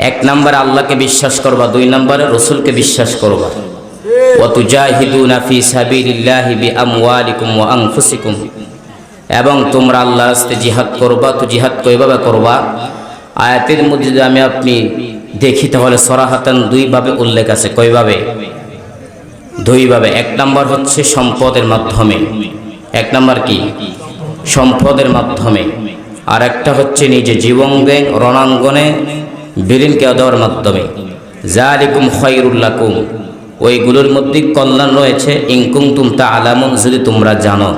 এক নম্বরে আল্লাহকে বিশ্বাস করবা, দুই নম্বরে রসুলকে বিশ্বাস করবা। ওয়াতুজাহিদুনা ফি সাবিলিল্লাহি বিআমওয়ালিকুম ওয়া আনফুসিকুম। এবং তোমরা আল্লাহর রাস্তায় জিহাদ করবা, তো জিহাদ কইভাবে করবা? আয়াতের মধ্যে যদি আমি আপনি দেখি, তাহলে সরাহাতান দুইভাবে উল্লেখ আছে। কইভাবে? দুইভাবে। এক নম্বর হচ্ছে সম্পদের মাধ্যমে। এক নম্বর কি? সম্পদের মাধ্যমে। আর একটা হচ্ছে নিজে জীবন দেন রণাঙ্গনে বিলীনকে দেওয়ার মাধ্যমে। জালিকুম খৈরুল্লাকুম ওইগুলোর মধ্যে কল্যাণ রয়েছে। ইনকুম তুম তা আলামুন যদি তোমরা জানো।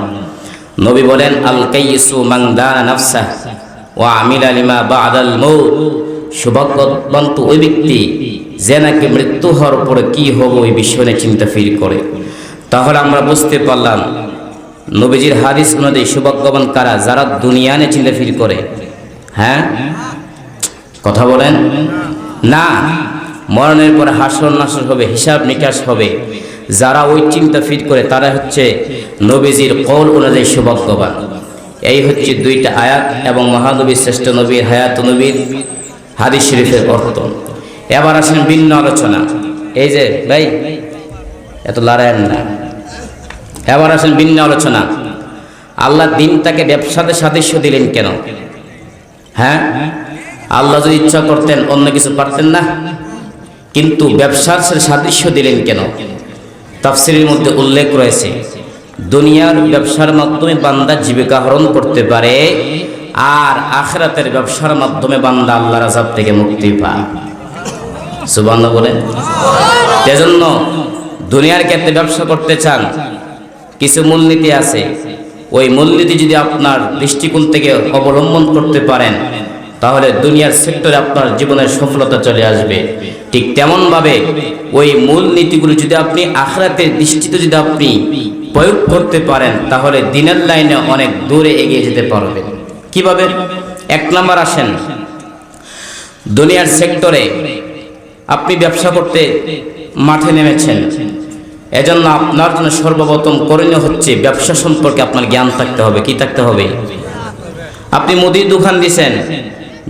নবী বলেন, আল কাইসু মাংদানা নাফসা ও আমিল আলিমা বা আদাল মৌত সৌভাগ্যবান তো ওই ব্যক্তি যে নাকি মৃত্যু হওয়ার পরে কি হবে ওই বিষয় নিয়ে চিন্তা ফির করে। তাহলে আমরা বুঝতে পারলাম, নবীজির হাদিস অনুযায়ী সৌভাগ্যবান কারা, যারা দুনিয়া নিয়ে চিন্তা ফির করে। হ্যাঁ? কথা বলেন? না, মরণের পরে হাসর নাসর হবে, হিসাব নিকাশ হবে। যারা ওই চিন্তা ফিট করে তারা হচ্ছে নবীজির কৌল অনুযায়ী সৌভাগ্যবান। এই হচ্ছে দুইটা আয়াত, এবং মহানবীর শ্রেষ্ঠ নবীর হায়াত নবীর হাদিস শরীফের অর্থ। এবার আসেন ভিন্ন আলোচনা। এই যে, ভাই, এত লড়াইয়ের না। এবার আসেন ভিন্ন আলোচনা। আল্লাহ দিনটাকে ব্যবসাতে সাদৃশ্য দিলেন কেন? হ্যাঁ? আল্লাহ যদি ইচ্ছা করতেন, অন্য কিছু পারতেন না। কিন্তু ব্যবসার সাদৃশ্য দিলেন কেন? তাফসিরের মধ্যে উল্লেখ রয়েছে, দুনিয়ার ব্যবসার মাধ্যমে বান্দা জীবিকা হরণ করতে পারে আর আখরাতের ব্যবসার মাধ্যমে বান্দা আল্লাহর আজাব থেকে মুক্তি পায়। সুবান্ন বলেন। সেজন্য দুনিয়ার ক্ষেত্রে ব্যবসা করতে চান, কিছু মূলনীতি আছে। ওই মূলনীতি যদি আপনার দৃষ্টিকোণ থেকে অবলম্বন করতে পারেন তাহলে দুনিয়ার সেক্টরে আপনার জীবনের সফলতা চলে আসবে। ঠিক তেমনভাবে ওই মূল নীতিগুলো যদি আপনি আখরাতের দৃষ্টিতে যদি আপনি প্রয়োগ করতে পারেন, তাহলে দিনের লাইনে অনেক দূরে এগিয়ে যেতে পারবেন কীভাবে? এক নাম্বার আসেন। দুনিয়ার সেক্টরে আপনি ব্যবসা করতে মাঠে নেমেছেন। এজন্য আপনার জন্য সর্বপ্রথম করণীয় হচ্ছে ব্যবসা সম্পর্কে আপনার জ্ঞান থাকতে হবে। কি থাকতে হবে? আপনি মুদির দোকান দিছেন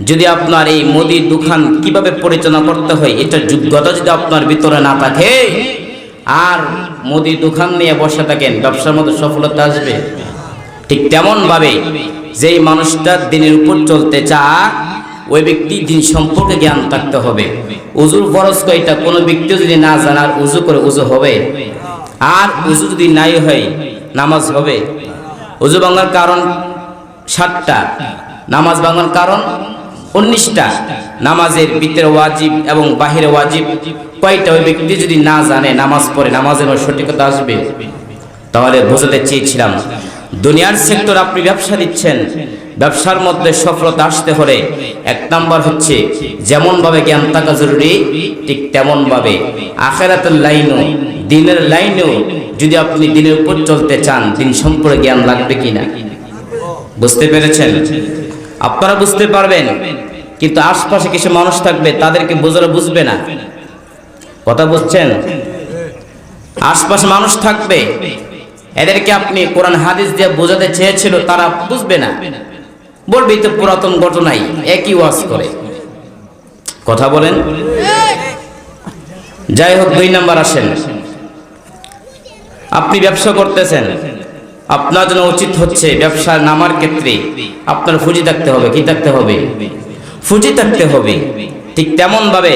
যদি আপনার এই মুদির দোকান কীভাবে পরিচালনা করতে হয় এটার যোগ্যতা যদি আপনার ভিতরে না থাকে, আর মুদির দোকান নিয়ে বসে থাকেন, ব্যবসার মধ্যে সফলতা আসবে। ঠিক তেমন ভাবে যেই মানুষটা দিনের উপর চলতে চা ওই ব্যক্তি দিন সম্পর্কে জ্ঞান থাকতে হবে। উজুর ফরজ কয়টা? কোনো ব্যক্তি যদি না জানার উজু করে উজু হবে। আর উজু যদি নাই হয়, নামাজ হবে। উজু ভাঙার কারণ সাতটা। নামাজ ভাঙার কারণ উনিশটা। নামাজের ভিতরে ওয়াজিব এবং বাহিরে ওয়াজিব। কয়টা ওই ব্যক্তি যদি না জানে নামাজ পড়ে, নামাজের সঠিকতা আসবে? তাহলে বোঝাতে চেয়েছিলাম। দুনিয়ার সেক্টর আপনি ব্যবসা দিচ্ছেন। ব্যবসার মধ্যে সফলতা আসতে হলে এক নাম্বার হচ্ছে যেমন ভাবে জ্ঞান থাকা জরুরি, ঠিক তেমন ভাবে আখেরাতের লাইনও, দিনের লাইনেও যদি আপনি দিনের উপর চলতে চান, দিন সম্পর্কে জ্ঞান লাগবে কিনা? বুঝতে পেরেছেন? আপনারা বুঝতে পারবেন কিন্তু আশপাশে কিছু মানুষ থাকবে, তাদেরকে বোঝালে বুঝবে না। কথা বুঝছেন? আশপাশে মানুষ থাকবে, এদেরকে আপনি কোরআন, হাদিস দিয়ে বোঝাতে চেয়েছিল, তারা বুঝবে না। বলবি তো পুরাতন ঘটনাই, একই ওয়াজ করে। কথা বলেন? যাই হোক, দুই নাম্বার আসেন। আপনি ব্যবসা করতেছেন, আপনার জন্য উচিত হচ্ছে ব্যবসা নামার ক্ষেত্রে আপনার ফুজি থাকতে হবে, কি থাকতে হবে? ফুজি থাকতে হবে। ঠিক তেমন ভাবে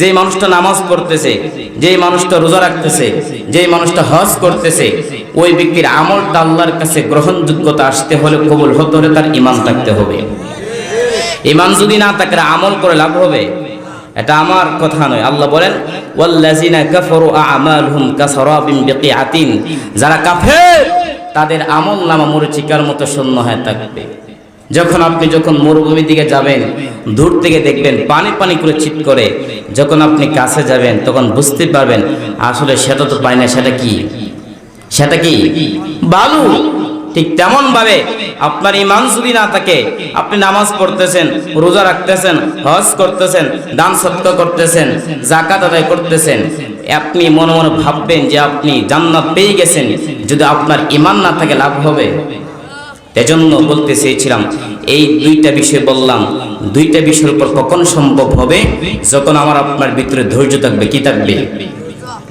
যে মানুষটা নামাজ পড়তেছে যে মানুষটা রোজা রাখতেছে যে মানুষটা হজ করতেছে, ওই ব্যক্তির আমলটা আল্লাহর কাছে গ্রহণযোগ্যতা আসতে হলে কবুল হতে হলে তার ইমান থাকতে হবে। ইমান যদি না থাকে আমল করে লাভ হবে। এটা আমার কথা নয়। আল্লাহ বলেন যারা কাফের, তাদের আমল নামা মরিচিকার মতো শূন্য হয়ে থাকবে। যখন আপনি যখন মরুভূমির দিকে যাবেন দূর থেকে দেখবেন পানি পানি করে চিট করে, যখন আপনি কাছে যাবেন, তখন বুঝতে পারবেন আসলে সেটা তো পাই না, সেটা কি? সেটা কি? বালু। ঠিক তেমন ভাবে আপনার ইমান যদি না থাকে, আপনি নামাজ পড়তেছেন, রোজা রাখতেছেন, হজ করতেছেন, দান সত্য করতেছেন জাকাত আদায় করতেছেন, আপনি মনে মনে ভাববেন যে আপনি জান্নাত পেয়ে গেছেন, যদি আপনার ইমান না থাকে, লাভ হবে। এজন্য বলতে চেয়েছিলাম, এই দুইটা বিষয় বললাম, দুইটা বিষয়ের উপর কখন সম্ভব হবে? যখন আমার আপনার ভিতরে ধৈর্য থাকবে, কি থাকবে?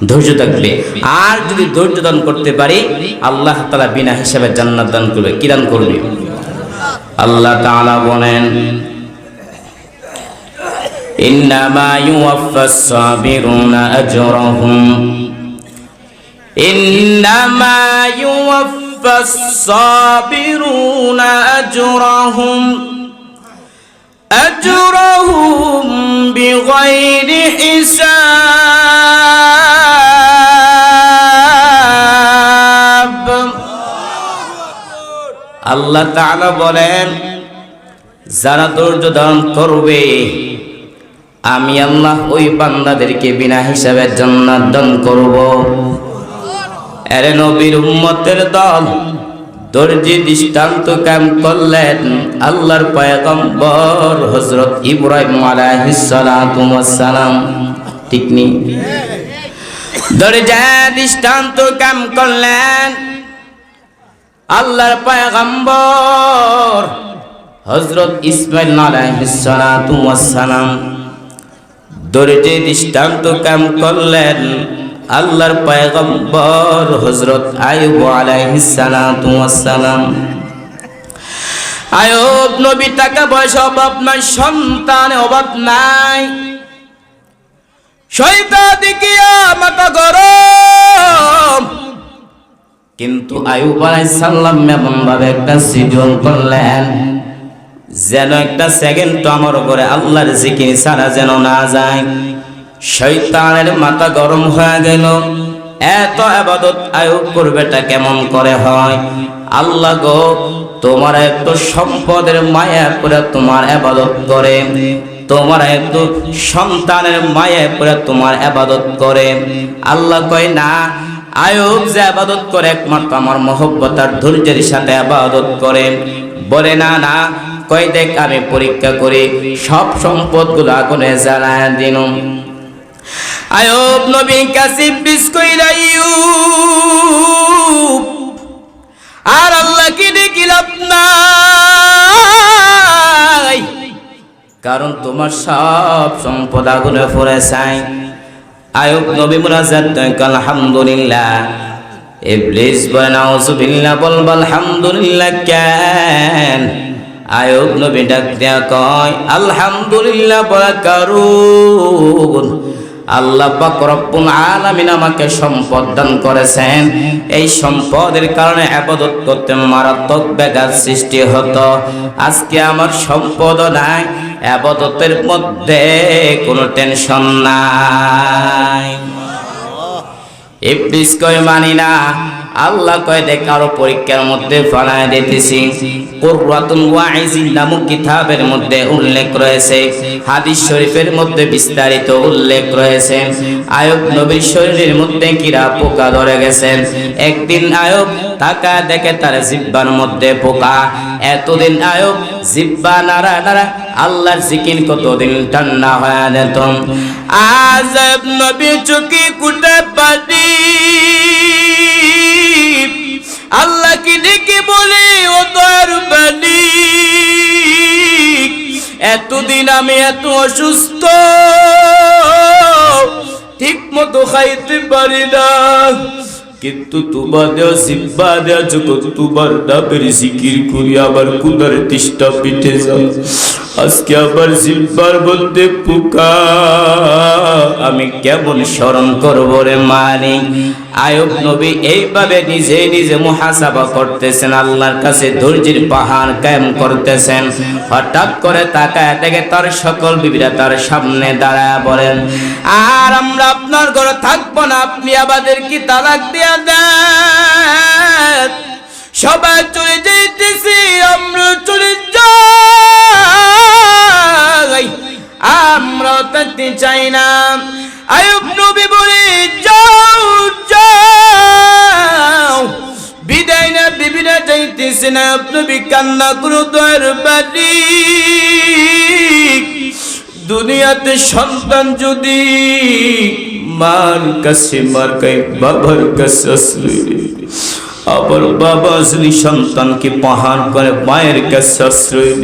ধৈর্য থাকবে। আর যদি ধৈর্য দান করতে পারি, আল্লাহ তালা বিনা হিসাবে জান্নাত দান করবে। কি দান করবে? আল্লাহ তালা বলেন, ইন্নামা সাবিরুনা আজরাহুম। الصابرون أجرهم أجرهم بغير حساب আল্লাহ তাআলা বলেন যারা ধৈর্য ধারণ করবে আমি আল্লাহ ওই বান্দাদেরকে বিনা হিসাবে জান্নাত দান করব এরে নবীর উম্মতের দল দর্জি দৃষ্টান্ত কাম করলেন আল্লাহর পয়গম্বর হযরত ইব্রাহিম আলাইহিস সালাতু ওয়াস সালাম। ঠিক নেই দরজা দৃষ্টান্ত কাম করলেন আল্লাহর পয়গম্বর হযরত ইসমাইল আলাইহিস সালাতু ওয়াস সালাম। দরজে দৃষ্টান্ত কাম করলেন আল্লাহর পয়গম্বর হযরত আইয়ুব আলাইহিস সালাতু ওয়াস সালাম। আয়ুব নবী টাকা পয়সা অভাব নাই, সন্তান অভাব নাই। শৈতা দেখিয়া মাথা গরম। কিন্তু আয়ুব সালাম এমন ভাবে একটা সিজন করলেন, যেন একটা সেকেন্ড আমার উপরে আল্লাহর জিকির ছাড়া যেন না যায়। শৈতানের মাথা গরম হয়ে গেল। এত আবাদত আয়ুব করবেটা কেমন করে হয়? আল্লাহ গো, তোমার এত সম্পদের মায়া করে তোমার আবাদত করে। তোমার একটু সন্তানের মায়া করে তোমার আবাদত করে। আল্লাহ কয়, না আয়ুব যে আবাদত করে একমাত্র আমার মহব্বত আর ধৈর্যের সাথে আবাদত করে। বলে, না না, কয় দেখ, আমি পরীক্ষা করি, সব সম্পদগুলো আগুনে জ্বালায় দিন আয়ব নবী কাছে বিস্কইরাইয়ুব আর আল্লাহ কি দেখিলাম নাই কারণ তোমার সব সম্পদ আগুনে পড়ে চাই আয়ব নবী মুনাজাত আলহামদুলিল্লাহ ইবলিস বলে নাউজুবিল্লাহ বলব আলহামদুলিল্লাহ কেন? আয়ব নবী ডাক দেয়া কয়, আলহামদুলিল্লাহ, বলা কারুন। আল্লাহ রব্বুল আলামিন আমাকে সম্পদ দান করেছেন। এই সম্পদের কারণে আবাদত করতে মারাত্মক ব্যাঘাত সৃষ্টি হতো। আজকে আমার সম্পদ নাই, আবাদতের মধ্যে কোনো টেনশন নাই। ইবলিস কই মানি না আল্লাহ কয়, দেখ আরও পরীক্ষার মধ্যে ফলায় দিতেছি। কুররাতুন ওয়াইজিন নামক কিতাবের মধ্যে উল্লেখ রয়েছে। হাদিস শরীফের মধ্যে বিস্তারিত উল্লেখ রয়েছে। আয়ব নবীর শরীরের মধ্যে কিরা পোকা ধরে গেছেন একদিন আয়ব তাকা দেখে তার জিব্বার মধ্যে পোকা। এতদিন আয়ব জিব্বা নাড়া নাড়া আল্লাহর জিকির কতদিন ঠান্ডা হয়ে যেত। আজ নবী চুকি কুটে পাটি আল্লাহ কি ডেকে বলে, ও তোর বাণী এতদিন আমি এত অসুস্থ ঠিক মতো খাইতে পারি না। কিন্তু তোমার দেওয়া সিব্বা দেওয়া যখন তোমার নামের জিকির করি আবার কুদার তিষ্ঠা পিঠে যাও আজকে আবার জিব্বার মধ্যে পোকা। আমি কেমন স্মরণ করব রে মানি আয়ব নবী এইভাবে নিজে নিজে মুহাসাবা করতেছেন, আল্লাহর কাছে ধৈর্যের পাহাড় কায়েম করতেছেন। হঠাৎ করে তাকায় দেখে তার সকল বিবিরা তার সামনে দাঁড়ায় বলেন, আর আমরা আপনার ঘরে থাকব না, আপনি আমাদের কি তালাক দিয়া দেন। সবাই চলে যেতেছি আমরা চলে যাই। আমরা থাকতে চাই না। আয়ুব নবী বলে, যাও যাও। বিদায় না, বিবিরা যাইতেছে না। নবী কান্না করো তোর বাড়ি দুনিয়াতে সন্তান যদি মার কাছে মার কাছে, বাবার কাছে আসলে। আবার বাবা যদি সন্তানকে পাহাড় করে মায়ের কাছে আশ্রয়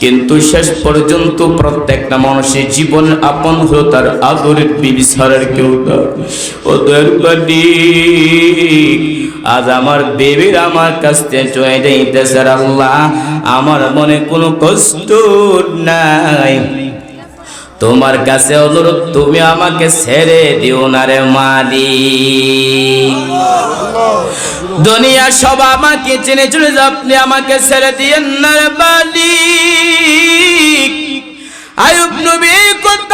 কিন্তু শেষ পর্যন্ত প্রত্যেকটা মানুষের জীবন আপন হলো তার আদরের বিবি কেউ বাড়ি আজ আমার বেবির আমার কাছ থেকে যাইতেছে আল্লাহ, আমার মনে কোনো কষ্ট নাই। তোমার কাছে অনুরোধ, তুমি আমাকে ছেড়ে দিও না রে মালিক দুনিয়া সব আমাকে চিনে চলে আপনি আমাকে ছেড়ে দিয়েন না রে মালিক। আয়ুব নবী কত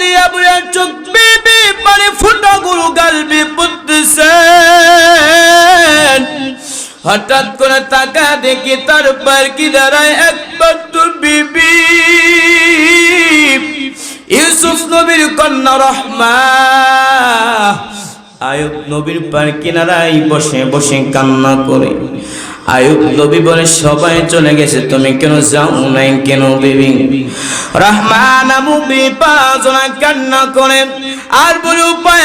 দিয়া বুয়া চোখ বেবি মানে ফুটা গুরু গালবি পুত্রসেন হঠাৎ করে তাকা দেখি তার পার কি দাঁড়ায় একবার তো বিবি। ইউসুফ নবীর কন্যা রহমা। আয়ুব নবীর পার কিনারায় বসে বসে কান্না করে। আয়ুব নবী বলে, সবাই চলে গেছে, তুমি কেন যাও নাই কেন বিবি? রহমান আবু বিপাজনা কান্না করে, আর বলে উপায়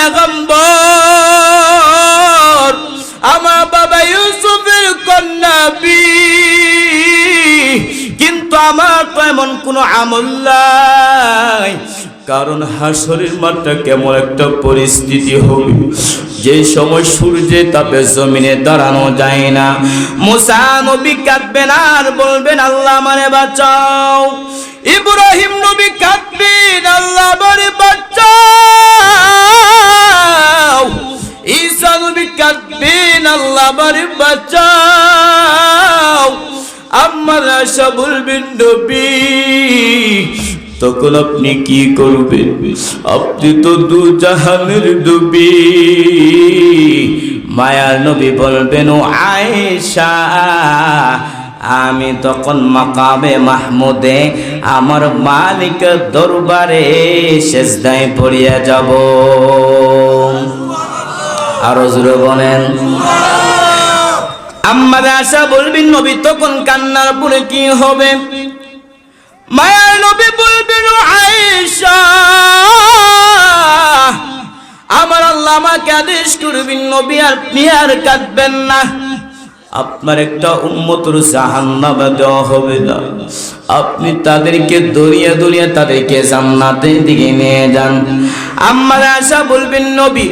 আমার বাবা ইউসুফের কন্যা বি কিন্তু আমার তো এমন কোনো আমল নাই। কারণ হাসরের মাঠটা কেমন একটা পরিস্থিতি হবে। যে সময় সূর্যে তাপে জমিনে দাঁড়ানো যায় না। মুসা নবী কাঁদবেন আর বলবেন, আল্লাহ মানে বাঁচাও। ইব্রাহিম নবী কাঁদবেন, আল্লাহ মানে বাঁচাও। ঈসা নবী কাঁদবেন, আল্লাহ মানে আশা বলবেন তখন আপনি কি করবেন? আপনি তো দু জাহানের ডুবি মায়ার নবী বলবেন, ও আয়েশা, আমি তখন মাকাবে মাহমুদে আমার মালিক দরবারে শেষদায় পড়িয়া যাব। আরও জোরে বলেন আম্মা আশা বলবেন নবী তখন কান্নার পরে কি হবে? মায়ার নবী বলবেন আয়েশা, আমার আল্লাহ আমাকে আদেশ করবেন নবী আর আর কাঁদবেন না। আপনার একটা উম্মতর জাহান্নামে দেওয়া হবে না। আপনি তাদেরকে দরিয়া দরিয়া তাদেরকে জান্নাতের দিকে নিয়ে যান। আমার আশা বলবেন নবী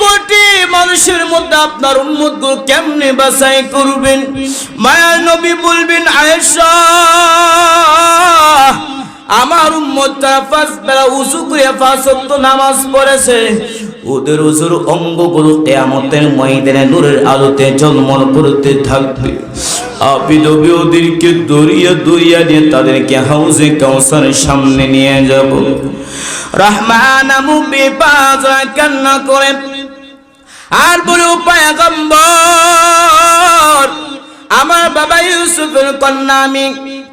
কোটি মানুষের মধ্যে আপনার উম্মতগুলো কেমনে বাছাই করবেন? মায়ার নবী বলবেন আমার তারা পাঁচ বেলা উঁচু করে নামাজ পড়েছে। ওদের উজুর অঙ্গগুলো কেয়ামতের নূরের আলোতে করতে থাকবে। ওদেরকে দরিয়া দরিয়া নিয়ে তাদেরকে সামনে নিয়ে যাব। রহমান করে আর বলে উপায় গম্বর আমার বাবা ইউসুফের কন্যা আমি,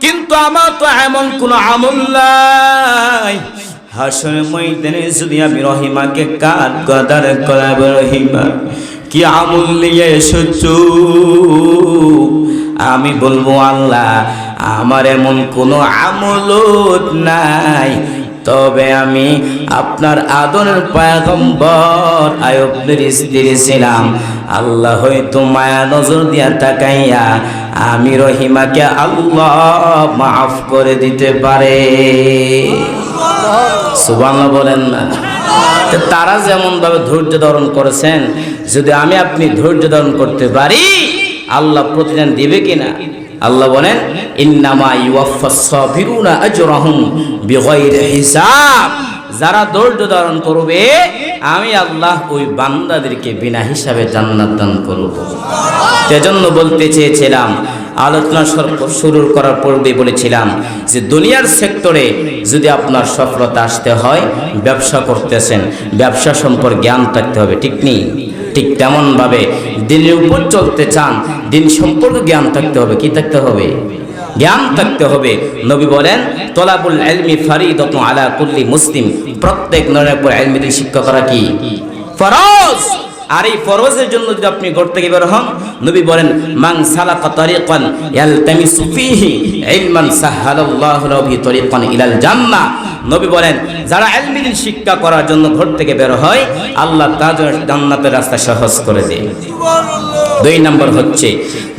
কিন্তু আমার তো এমন কোন আমল নাই। হাসর ময়দানে যদি আমি রহিমাকে কাঠ গদার করাব রহিমা, কি আমল নিয়ে এসেছ? আমি বলব, আল্লাহ, আমার এমন কোনো আমল নাই। তবে আমি আপনার আদরের পায়গম্বর আয়ুবের স্ত্রী ছিলাম। আল্লাহ হয়তো মায়া নজর দিয়া তাকাইয়া আমি রহিমাকে আল্লাহ মাফ করে দিতে পারে। সুবাংলা বলেন না। তারা যেমন ভাবে ধৈর্য ধারণ করেছেন, যদি আমি আপনি ধৈর্য ধারণ করতে পারি, আল্লাহ প্রতিদান দিবে কিনা? আল্লাহ বলেন, ইন্নামা ইউয়াফাস সাবিরুনা আজরাহুম বিগাইরি হিসাব। যারা ধৈর্য ধারণ করবে, আমি আল্লাহ ওই বান্দাদেরকে বিনা হিসাবে জান্নাত দান করব। সেজন্য বলতে চেয়েছিলাম, আলোচনা শুরু করার পূর্বে বলেছিলাম যে দুনিয়ার সেক্টরে যদি আপনার সফলতা আসতে হয়, ব্যবসা করতেছেন, ব্যবসা সম্পর্কে জ্ঞান থাকতে হবে, ঠিক নেই? ঠিক তেমনভাবে দিনের উপর চলতে চান, দিন সম্পর্কে জ্ঞান থাকতে হবে, কি থাকতে হবে? জ্ঞান থাকতে হবে। নবী বলেন, তলাবুল এলমি ফারিদত আলা কুল্লি মুসলিম, প্রত্যেক নরের উপর শিক্ষা করা কি? ফরজ! আর এই ফরজের জন্য যদি আপনি ঘর থেকে বের হন নবী বলেন মান সালাকা তারিকান ইয়ালতামিসু ফীহি ইলমান সাহালাল্লাহু লাহু বিহি তারিকান ইলাল জান্নাহ। নবী বলেন যারা ইলমিন শিক্ষা করার জন্য ঘর থেকে বের হয় আল্লাহ তার জন্য জান্নাতের রাস্তা সহজ করে দেয়। দুই নম্বর হচ্ছে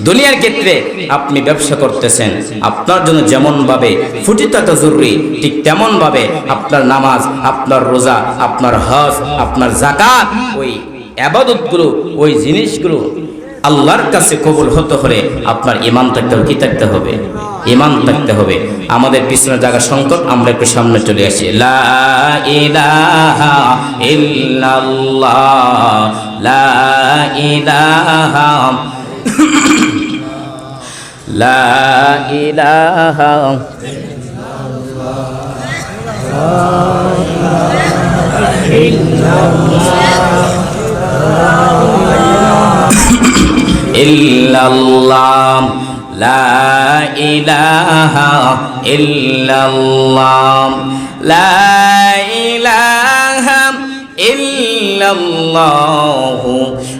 দুনিয়ার ক্ষেত্রে আপনি ব্যবসা করতেছেন আপনার জন্য যেমন ভাবে ফুটি থাকা জরুরি ঠিক তেমন ভাবে আপনার নামাজ আপনার রোজা আপনার হজ আপনার জাকাত ওই আবাদতগুলো, ওই জিনিসগুলো আল্লাহর কাছে কবুল হতে হলে আপনার ইমান থাকতে হবে, কি থাকতে হবে? ইমান থাকতে হবে। আমাদের পিছনের জায়গা সংকট, আমরা একটু সামনে চলে আসি। লা লা লা লা ইলাহা ইল্লাল্লাহ, লা ইলাহা ইল্লাল্লাহ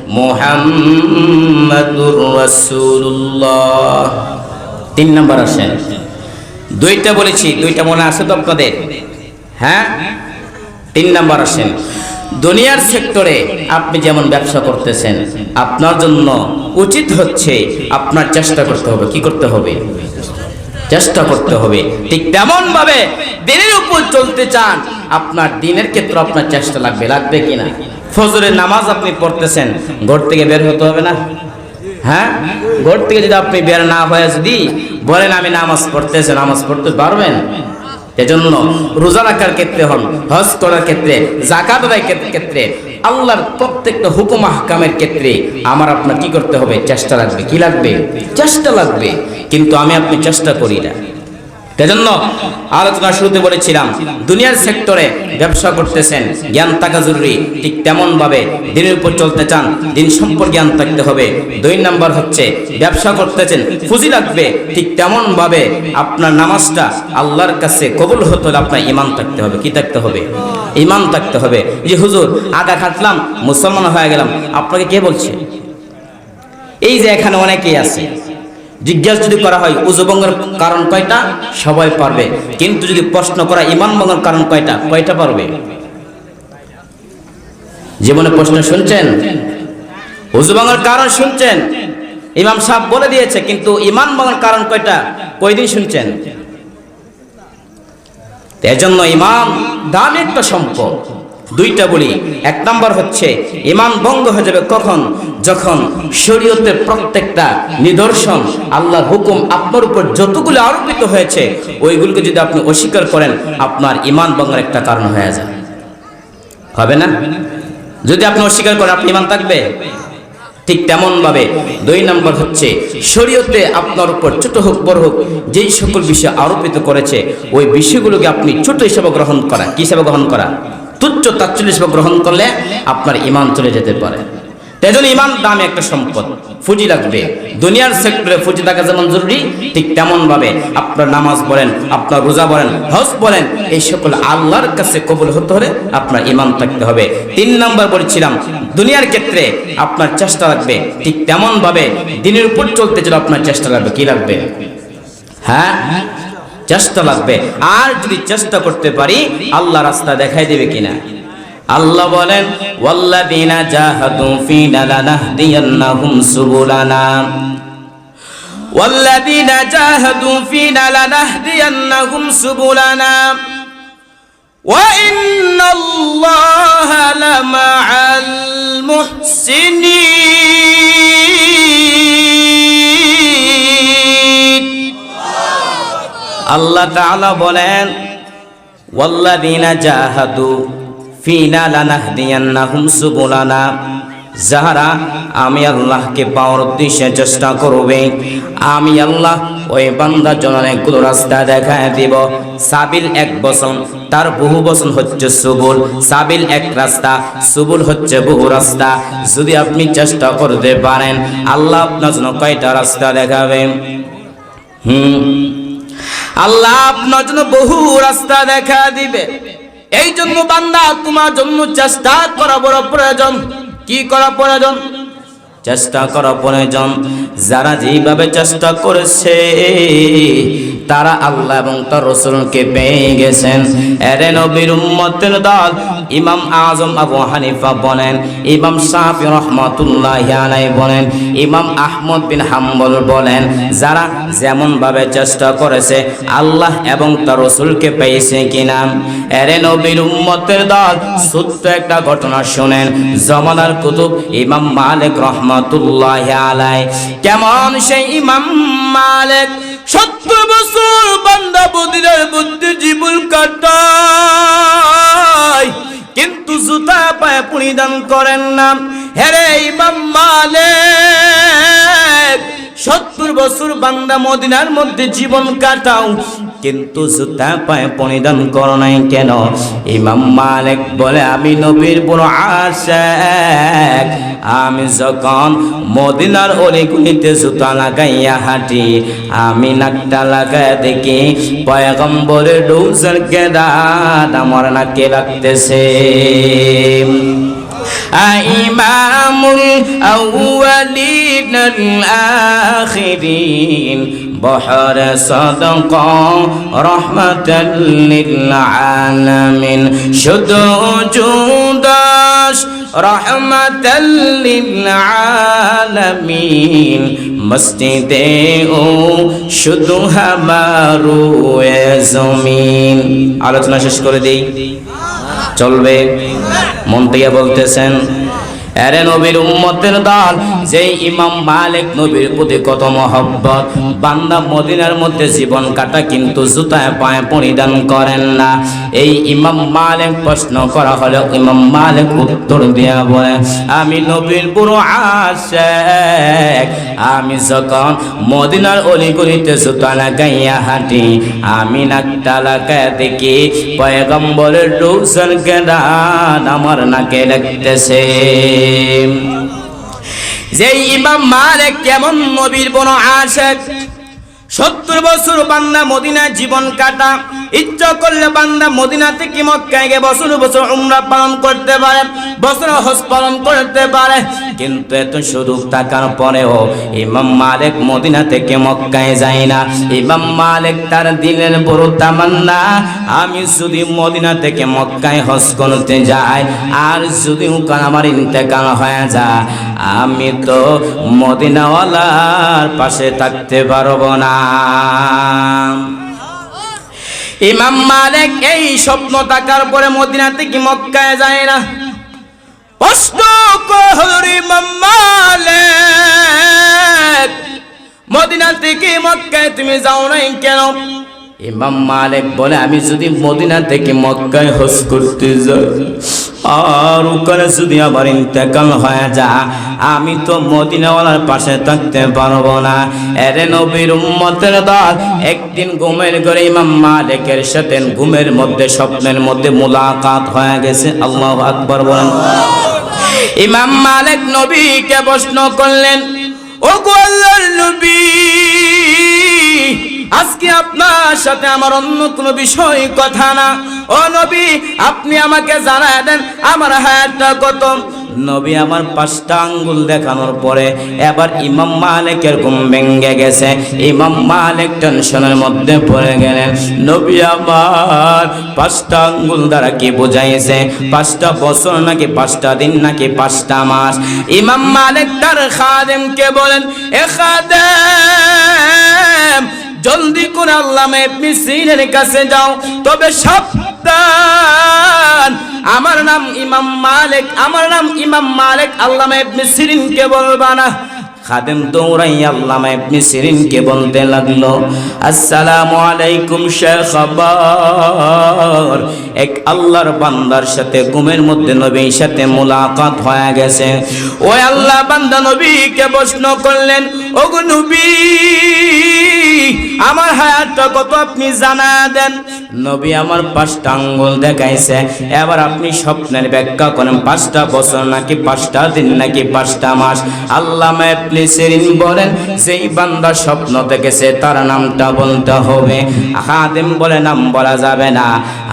মুহাম্মাদুর রাসূলুল্লাহ। তিন নম্বর আসেন। দুইটা বলেছি, দুইটা মনে আছে তো আপনাদের? হ্যাঁ? তিন নাম্বার আসেন। দুনিয়ার সেক্টরে আপনি যেমন ব্যবসা করতেছেন, আপনার জন্য উচিত হচ্ছে আপনার চেষ্টা করতে হবে। কি করতে হবে? চেষ্টা করতে হবে। ঠিক তেমন ভাবে দিনের উপর চলতে চান, আপনার দিনের ক্ষেত্রে আপনার চেষ্টা লাগবে। লাগবে কিনা ফজরের নামাজ আপনি পড়তেছেন, ঘর থেকে বের হতে হবে না? হ্যাঁ? ঘর থেকে যদি আপনি বের না হয়ে যদি বলেন, আমি নামাজ পড়তেছি, নামাজ পড়তে পারবেন? এজন্য রোজা রাখার ক্ষেত্রে হন, হজ করার ক্ষেত্রে জাকাত আদায়ের ক্ষেত্রে, আল্লাহর প্রত্যেকটা হুকুম আহকামের ক্ষেত্রে আমার আপনার কি করতে হবে? চেষ্টা লাগবে। কি লাগবে? চেষ্টা লাগবে। কিন্তু আমি আপনি চেষ্টা করি না। সেজন্য আলোচনা শুরুতে বলেছিলাম, দুনিয়ার সেক্টরে ব্যবসা করতেছেন জ্ঞান থাকা জরুরি। ঠিক তেমন ভাবে দিনের উপর চলতে চান, দিন সম্পর্কে জ্ঞান থাকতে হবে। দুই নাম্বার হচ্ছে, ব্যবসা করতেছেন ফুজি লাগবে। ঠিক তেমন ভাবে আপনার নামাজটা আল্লাহর কাছে কবুল হতে হলে আপনার ইমান থাকতে হবে। কি থাকতে হবে? ইমান থাকতে হবে। যে হুজুর, আগা খাটলাম, মুসলমান হয়ে গেলাম, আপনাকে কে বলছে? এই যে এখানে অনেকেই আছে। জিজ্ঞাসা যদি করা হয়, উজু ভঙ্গের কারণ কয়টা? সবাই পারবে। কিন্তু যদি প্রশ্ন করা, ইমান ভঙ্গের কারণ কয়টা? কয়টা পারবে? জীবনে প্রশ্ন শুনছেন? উজু ভঙ্গের কারণ শুনছেন? ইমাম সাহেব বলে দিয়েছে, কিন্তু ইমান ভঙ্গের কারণ কয়টা? কয়দিন শুনছেন? এজন্য ইমান দামি একটা সম্পদ। দুইটা বলি। এক নাম্বার হচ্ছে ইমান ভঙ্গ হয়ে যাবে কখন? যখন শরীয়তের প্রত্যেকটা নিদর্শন, আল্লাহর হুকুম আপনার উপর যতগুলো আরোপিত হয়েছে, ওইগুলোকে যদি আপনি অস্বীকার করেন, আপনার ইমান ভঙ্গের একটা কারণ হয়ে যায় হবে না? যদি আপনি অস্বীকার করেন আপনি ইমান থাকবে? ঠিক তেমন ভাবে দুই নম্বর হচ্ছে, শরীয়তে আপনার উপর ছোট হোক, বড় হোক, যেই সকল বিষয় আরোপিত করেছে, ওই বিষয়গুলোকে আপনি ছোট হিসেবে গ্রহণ করা। কি হিসেবে গ্রহণ করা? তুচ্ছ হিসেবে গ্রহণ করলে আপনার ইমান চলে যেতে পারে। তেজন্য ইমান দামে একটা সম্পদ, ফুজি লাগবে। দুনিয়ার সেক্টরে ফুজি থাকা যেমন জরুরি, ঠিক তেমন ভাবে আপনার নামাজ বলেন আপনার রোজা বলেন হজ বলেন এই সকল আল্লাহর কাছে কবুল হতে হলে আপনার ইমান থাকতে হবে। তিন নম্বর বলেছিলাম, দুনিয়ার ক্ষেত্রে আপনার চেষ্টা লাগবে, ঠিক তেমন ভাবে দিনের উপর চলতে চলে আপনার চেষ্টা লাগবে। কি লাগবে? হ্যাঁ? চেষ্টা লাগবে। আর যদি চেষ্টা করতে পারি, আল্লাহ রাস্তা দেখাই দেবে কিনা? আল্লাহ বলেন, ওয়াল্লাযীনা জাহাদু ফীনা লানাহদিয়ান্নাহুম সুবুলানা। ওয়াল্লাযীনা জাহাদু ফীনা লানাহদিয়ান্নাহুম সুবুলানা। ওয়া ইন্নাল্লাহা লামাআল মুহসিনিন। আল্লাহ তাআলা বলেন, ওয়াল্লাযীনা জাহাদু ফিনা লানাহদিয়ান্নাহুম সুবুলানা। যাহারা, আমি আল্লাহকে পাওয়ার উদ্দেশ্যে চেষ্টা করবে, আমি আল্লাহ ওই বান্দা জন অনেকগুলো রাস্তা দেখায় দিব। সাবিল এক বসন তার বহু বসন হচ্ছে সুবুল। সাবিল এক রাস্তা, সুবুল হচ্ছে বহু রাস্তা। যদি আপনি চেষ্টা করতে পারেন, আল্লাহ আপনার জন্য কয়টা রাস্তা দেখাবেন হুম আল্লাহ আপনার জন্য বহু রাস্তা দেখা দিবে। এই জন্য বান্দা, তোমার জন্য চেষ্টা করা বড় প্রয়োজন। কি করা প্রয়োজন? চেষ্টা করা প্রয়োজন। যারা যেভাবে চেষ্টা করেছে তারা আল্লাহ এবং তার রসুলকে পেয়ে গেছেন। এরে নবীর উম্মতের দল, ইমাম আজম আবু হানিফা বলেন, ইমাম শাফি রহমতুল্লাহ আলাই বলেন, ইমাম আহমদ বিন হাম্বল বলেন, যারা যেমন ভাবে চেষ্টা করেছে, আল্লাহ এবং তার রসুলকে পেয়েছে কিনা। এরে নবীর উম্মতের দল, সত্য একটা ঘটনা শুনেন, জমানার কুতুব ইমাম মালিক রহমতুল্লাহ আলাই কেমন সেই ইমাম মালিক? সত্তর বছর বান্দা বদিরের বুদ্ধি জীবন কাটায়। কিন্তু জুতা পায়ে পরিধান করেন না। হেরে ইমাম মালিক, সত্তর বছর বান্দা মদিনার মধ্যে জীবন কাটাও। কিন্তু জুতা পায়ে পরিধান করো নাই কেন ইমাম মালিক বলে আমি নবীর বড় আশেক আমি যখন মদিনার অলিগুলিতে জুতা লাগাইয়া হাঁটি আমি নাকটা লাগাই দেখি পয়গম্বরের ডৌসের কেদার আমার নাকে লাগতেছে إمام الأولين الآخرين بحر صدق رحمة للعالمين شد جوداش رحمة للعالمين মসজিদে ও শুধু হামারু জমিন আলোচনা শেষ করে দেই চলবে মন থেকে বলতেছেন এরে নবীর উম্মতের দল, যেই ইমাম মালিক নবীর প্রতি কত মহব্বত, বান্দা মদিনার মধ্যে জীবন কাটা কিন্তু জুতায় পায়ে পরিধান করেন না। এই ইমাম মালিক প্রশ্ন করা হলে, ইমাম মালিক উত্তর দিয়া বলে, আমি নবীর পুরো আসে আমি যখন মদিনার অলিগলিতে জুতা লাগাইয়া হাঁটি, আমি নাকটা লাগাই দেখি পয়গম্বরের রোজন গেদান আমার নাকে লাগতেছে যেই ইমাম মালিক কেমন নবীর বন আসে সত্তর বছর বান্দা মদিনা জীবন কাটা। ইচ্ছা করলে বান্দা মদিনা থেকে মক্কায় গিয়ে বছর বছর উমরা পালন করতে পারে, বছর হজ পালন করতে পারে। কিন্তু এত সুযোগ থাকার পরেও ইমাম মালিক মদিনা থেকে মক্কায় যায় না। ইমাম মালিক তার দিলের বড় তামান্না, আমি যদি মদিনা থেকে মক্কায় হজ করতে যাই, আর যদি আমার ইন্তেকাল হয়ে যায়, আমি তো মদিনাওয়ালার পাশে থাকতে পারব না। ইমাম মালিক এই স্বপ্ন থাকার পরে মদিনা থেকে মক্কায় যায় না। প্রশ্ন কর ইমাম মদিনা থেকে মক্কায় তুমি যাও নাই কেন? ইমাম মালিক বলে, আমি যদি মদিনা থেকে মক্কায় হজ করতে যাই, আর ওখানে যদি আমার ইন্তেকাল হয়ে যা আমি তো মদিনাওয়ালার পাশে থাকতে পারব না। এরে নবীর উম্মতের দল, একদিন ঘুমের ঘরে ইমাম মালিকের সাথে ঘুমের মধ্যে, স্বপ্নের মধ্যে মুলাকাত হয়ে গেছে। আল্লাহ আকবর বলেন। ইমাম মালিক নবীকে প্রশ্ন করলেন ও গো আল্লাহর নবী আজকে আপনার সাথে আমার অন্য কোনো বিষয় কথা না। ও নবী, আপনি আমাকে জানায় দেন, আমার হায়াতটা কত? নবী, আমার পাঁচটা আঙ্গুল দেখানোর পরে এবার ইমাম মালিকের ঘুম ভেঙে গেছে। ইমাম মালিক টেনশনের মধ্যে পড়ে গেলেন। নবী, আমার পাঁচটা আঙ্গুল দ্বারা কি বোঝাইছে? পাঁচটা বছর নাকি পাঁচটা দিন নাকি পাঁচটা মাস? ইমাম মালিক তার খাদেমকে বলেন, এ খাদেম জলদি করে আল্লাহ সিনের কাছে যাও। তবে সাবধান। আমার নাম ইমাম মালিক, আমার নাম ইমাম মালিক, আল্লাহ সিরিনকে বলবা না। খাদেম দৌড়াই আল্লামা ইবনে সিরিনকে বলতে লাগল। আসসালামু আলাইকুম শেখ আবার এক আল্লাহর বান্দার সাথে ঘুমের মধ্যে নবীর সাথে মোলাকাত হয়ে গেছে। ওই আল্লাহ বান্দা নবীকে প্রশ্ন করলেন, ওগো নবী আমার হায়াতটা কত আপনি জানা দেন? নবী আমার পাঁচটা আঙ্গুল দেখাইছে। এবার আপনি স্বপ্নের ব্যাখ্যা করেন, পাঁচটা বছর নাকি পাঁচটা দিন নাকি পাঁচটা মাস? আল্লাহ বলেন, যেই বান্দা স্বপ্ন দেখেছে, তার নামটা বলতে হবে। হাদিম বলে নাম বলা যাবে না।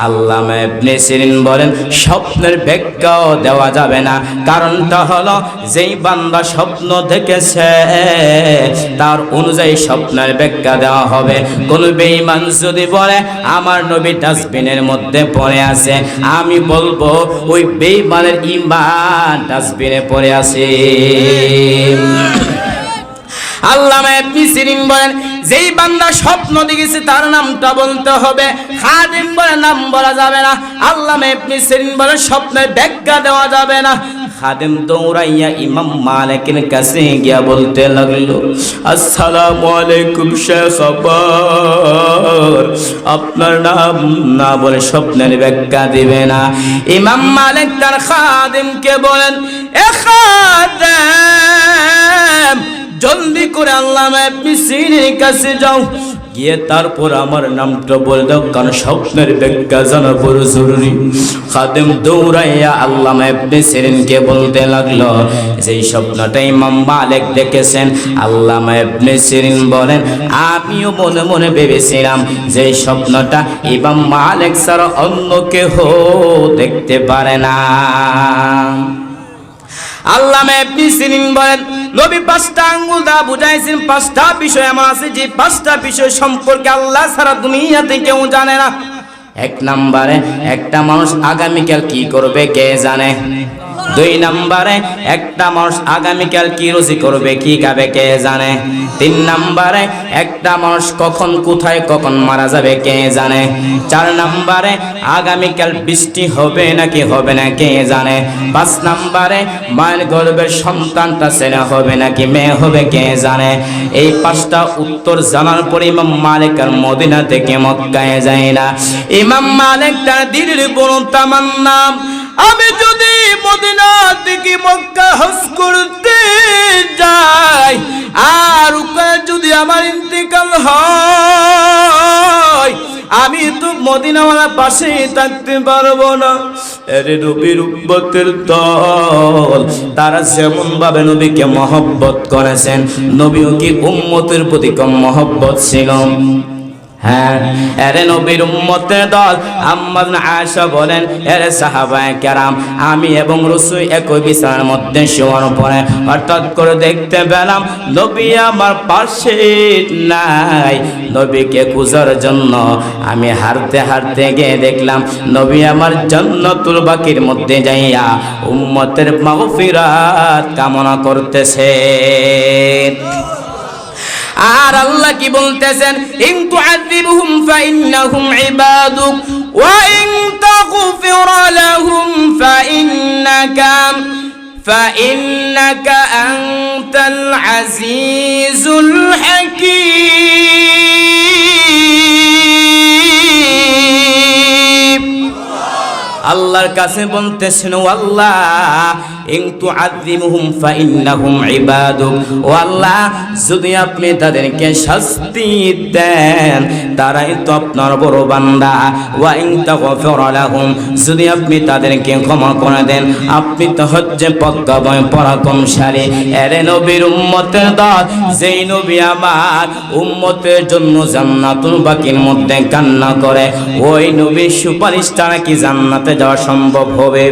আল্লাহ আপনি সেরিন বলেন, স্বপ্নের ব্যাখ্যাও দেওয়া যাবে না। কারণটা হলো, যেই বান্দা স্বপ্ন দেখেছে, তার অনুযায়ী স্বপ্নের ব্যাখ্যা দেওয়া হবে। কোন বেঈমান যদি বলে, আমার নবী ডাস্টবিনের মধ্যে পড়ে আছে। আমি বলব, ওই বেঈমানের ইমান ডাস্টবিনে পড়ে আছে। আল্লামা ইবনে সিরিন বলেন, যেই বান্দা স্বপ্ন দেখেছে, তার নামটা বলতে হবে। খাদিম বলে, নাম বলা যাবে না। আল্লামা ইবনে সিরিন বলে স্বপ্নের ব্যাখ্যা দেওয়া যাবে না। খাদিম দৌড়াইয়া ইমাম মালিকের কাছে গিয়া বলতে লাগল, আসসালামু আলাইকুম শেখ আবার আপনার নাম না বলে স্বপ্নের ব্যাখ্যা দিবে না। ইমাম মালিক তার খাদিমকে বলেন, এ খাদিম, জলদি করে আল্লাহ সিনের কাছে যাও। গিয়ে তারপর আমার নামটা বলে দাও, কারণ স্বপ্নের ব্যাখ্যা জানা বড় জরুরি। খাদেম দৌড়াইয়া আল্লাহ ইবনে সিরিনকে বলতে লাগল, যেই স্বপ্নটা ইমাম মালিক দেখেছেন আল্লাহ ইবনে সিরিন বলেন, আমিও মনে মনে ভেবেছিলাম যে স্বপ্নটা ইমাম মালিক ছাড়া অন্য কেহ দেখতে পারে না। আল্লাহ ইবনে সিরিন বলেন নবী পাঁচটা আঙ্গুল দা বুঝাইছেন, পাঁচটা বিষয় এমন আছে, যে পাঁচটা বিষয় সম্পর্কে আল্লাহ সারা দুনিয়াতে কেউ জানে না। এক নাম্বারে, একটা মানুষ আগামীকাল কি করবে কে জানে? দুই নম্বরে, একটা মানুষ আগামীকাল কি রুজি করবে, কি খাবে, কে জানে? তিন নম্বরে, একটা মানুষ কখন, কোথায়, কখন মারা যাবে, কে জানে? চার নম্বরে, আগামীকাল বৃষ্টি হবে নাকি হবে না, কে জানে? পাঁচ নম্বরে, মায়ের গর্বের সন্তানটা ছেলে হবে নাকি মেয়ে হবে, কে জানে? এই পাঁচটা উত্তর জানার পর ইমাম মালিক আর মদিনা থেকে মক্কায় যায় না। ইমাম মালিক তার দিদির বড় তামান্নাম আমি যদি মদিনা থেকে মক্কা হজ করতে যাই, আর ওখানে যদি আমার ইন্তেকাল হয়, আমি তো মদিনাওয়ালা পাশে থাকতে পারব না। আরে নবীর উম্মতের দল, তারা যেমন ভাবে নবীকে মহব্বত করেছেন, নবীও কি উম্মতের প্রতি কম মহব্বত ছিল? হ্যাঁ এরে নবীর উম্মতের বলেন আমি এবং মধ্যে হঠাৎ করে দেখতে নবী আমার নাই। নবীকে জন্য আমি হারতে হারতে গিয়ে দেখলাম, নবী আমার জান্নাতুল বাকির মধ্যে যাইয়া উম্মতের মাগফিরাত কামনা করতেছে। আর আল্লাহ কি বলতেছেন ইন তুআযিবহুম ফাইন্নাহুম ইবাদুক ওয়া ইন তাগফির লাহুম ফাইন্নাকা فإنك أنت العزيز الحكيم আল্লাহর কাছে বলতেছেন ও আল্লাহ ইবাদুক। ও আল্লাহ, যদি আপনি তাদেরকে শাস্তি দেন, তারাই তো আপনার বড় বান্দা। ওয়া তাগফির লাহুম, যদি আপনি তাদেরকে ক্ষমা করে দেন, আপনি তো পরাক্রমশালী। নবীর দল, যেই নবী আমার উম্মতের জন্য জান্নাতুল বাকির মধ্যে কান্না করে, ওই নবীর সুপারিশটা নাকি জান্নাতে যাওয়া সম্ভব হবে?